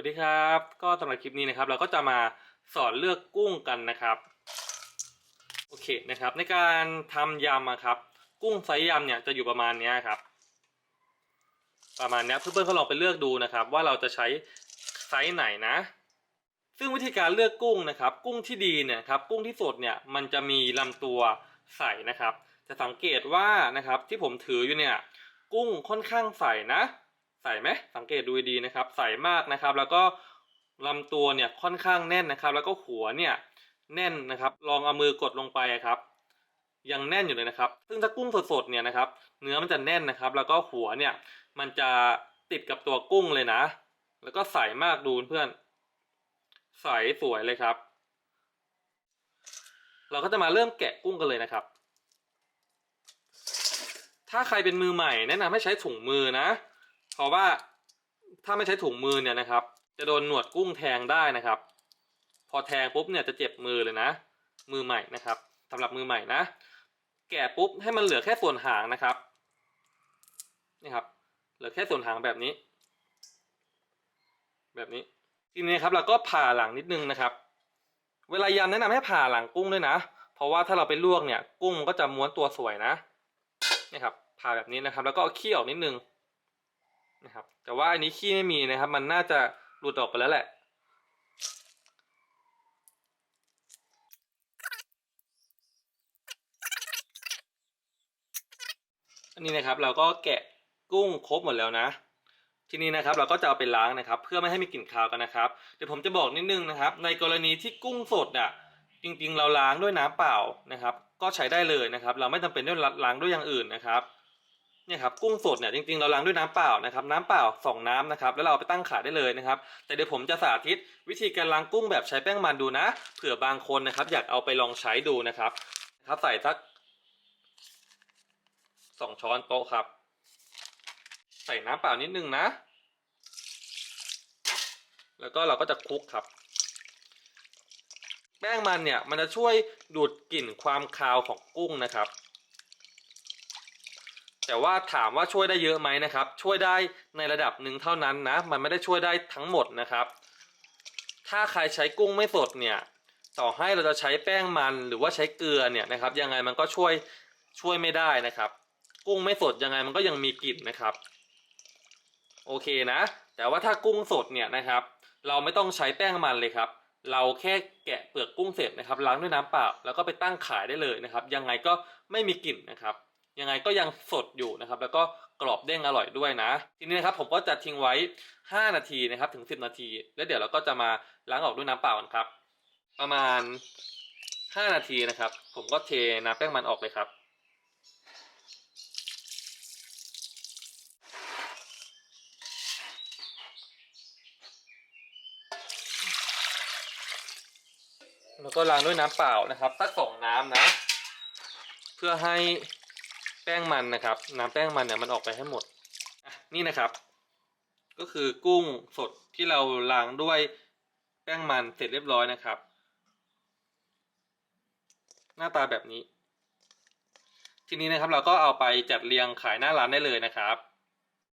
วัสดีครับ ก็สำหรับคลิปนี้นะครับ เราก็จะมาสอนเลือกกุ้งกันนะครับโอเคนะครับ ในการทำยำอะครับ กุ้งไซส์ยำเนี่ยจะอยู่ประมาณนี้ครับ ประมาณนี้เพื่อนๆก็ลองไปเลือกดูนะครับ ว่าเราจะใช้ไซส์ไหนนะ ซึ่งวิธีการเลือกกุ้งนะครับ กุ้งที่ดีเนี่ยครับกุ้งที่สดเนี่ยมันจะมีลำตัวใสนะครับ จะสังเกตว่านะครับที่ผมถืออยู่เนี่ย กุ้งค่อนข้างใสนะ ใส่ไหมสังเกตดูดีนะครับ ใส่มากนะครับ แล้วก็ลำตัวเนี่ยค่อนข้างแน่นนะครับ แล้วก็หัวเนี่ยแน่นนะครับ ลองเอามือกดลงไปครับยังแน่นอยู่เลยนะครับ ซึ่งถ้ากุ้งสดๆเนี่ยนะครับ เนื้อมันจะแน่นนะครับ แล้วก็หัวเนี่ยมันจะติดกับตัวกุ้งเลยนะ แล้วก็ใสมากดูเพื่อน ใสสวยเลยครับ เราก็จะมาเริ่มแกะกุ้งกันเลยนะครับ ถ้าใครเป็นมือใหม่แนะนำให้ใช้ถุงมือนะ เพราะว่าถ้าไม่ใช้ถุงมือเนี่ยนะครับ จะโดนหนวดกุ้งแทงได้นะครับ พอแทงปุ๊บเนี่ยจะเจ็บมือเลยนะ มือใหม่นะครับสำหรับมือใหม่นะ แกะปุ๊บให้มันเหลือแค่ส่วนหางนะครับนี่ครับ เหลือแค่ส่วนหางแบบนี้ แบบนี้ทีนี้ครับเราก็ผ่าหลังนิดนึงนะครับ เวลายำแนะนำให้ผ่าหลังกุ้งด้วยนะ เพราะว่าถ้าเราไปลวกเนี่ย กุ้งก็จะม้วนตัวสวยนะนี่ครับผ่าแบบนี้นะครับ แล้วก็เอาขี้ออกนิดนึง นะครับ แต่ว่าอันนี้ขี้ไม่มีนะครับ มันน่าจะหลุดออกไปแล้วแหละอันนี้นะครับเราก็แกะกุ้งครบหมดแล้วนะ ทีนี้นะครับเราก็จะเอาไปล้างนะครับ เพื่อไม่ให้มีกลิ่นคาวกันนะครับเดี๋ยวผมจะบอกนิดนึงนะครับ ในกรณีที่กุ้งสดอะจริงๆ เราล้างด้วยน้ำเปล่านะครับ ก็ใช้ได้เลยนะครับ เราไม่จำเป็นต้องล้างด้วยอย่างอื่นนะครับ เนี่ยครับกุ้งสดเนี่ยจริงๆเราล้างด้วยน้ำเปล่านะครับน้ำเปล่าสองน้ำนะครับแล้วเราเอาไปตั้งขายได้เลยนะครับแต่เดี๋ยวผมจะสาธิตวิธีการล้างกุ้งแบบใช้แป้งมันดูนะ เผื่อบางคนนะครับอยากเอาไปลองใช้ดูนะครับครับใส่สักสองช้อนโต๊ะครับ ใส่น้ำเปล่านิดนึงนะ แล้วก็เราก็จะคลุกครับ แป้งมันเนี่ยมันจะช่วยดูดกลิ่นความคาวของกุ้งนะครับ แต่ว่าถามว่าช่วยได้เยอะไหมนะครับ ช่วยได้ในระดับหนึ่งเท่านั้นนะ มันไม่ได้ช่วยได้ทั้งหมดนะครับ ถ้าใครใช้กุ้งไม่สดเนี่ยต่อให้เราจะใช้แป้งมันหรือว่าใช้เกลือเนี่ยนะครับ ยังไงมันก็ช่วยช่วยไม่ได้นะครับ กุ้งไม่สดยังไงมันก็ยังมีกลิ่นนะครับ โอเคนะ แต่ว่าถ้ากุ้งสดเนี่ยนะครับ เราไม่ต้องใช้แป้งมันเลยครับ เราแค่แกะเปลือกกุ้งเสร็จนะครับล้างด้วยน้ำเปล่าแล้วก็ไปตั้งขายได้เลยนะครับ ยังไงก็ไม่มีกลิ่นนะครับ ยังไงก็ยังสดอยู่นะครับ แล้วก็กรอบเด้งอร่อยด้วยนะ ทีนี้นะครับผมก็จะทิ้งไว้ 5 นาทีนะครับถึง 10 นาที แล้วเดี๋ยวเราก็จะมาล้างออกด้วยน้ำเปล่ากันครับ ประมาณ 5 นาทีนะครับ ผมก็เทน้ำแป้งมันออกเลยครับแล้วก็ล้างด้วยน้ำเปล่านะครับสักสองน้ำนะ เพื่อให้ แป้งมันนะครับ น้ำแป้งมันเนี่ยมันออกไปให้หมดนี่นะครับ ก็คือกุ้งสดที่เราล้างด้วยแป้งมันเสร็จเรียบร้อยนะครับ หน้าตาแบบนี้ ทีนี้นะครับเราก็เอาไปจัดเรียงขายหน้าร้านได้เลยนะครับ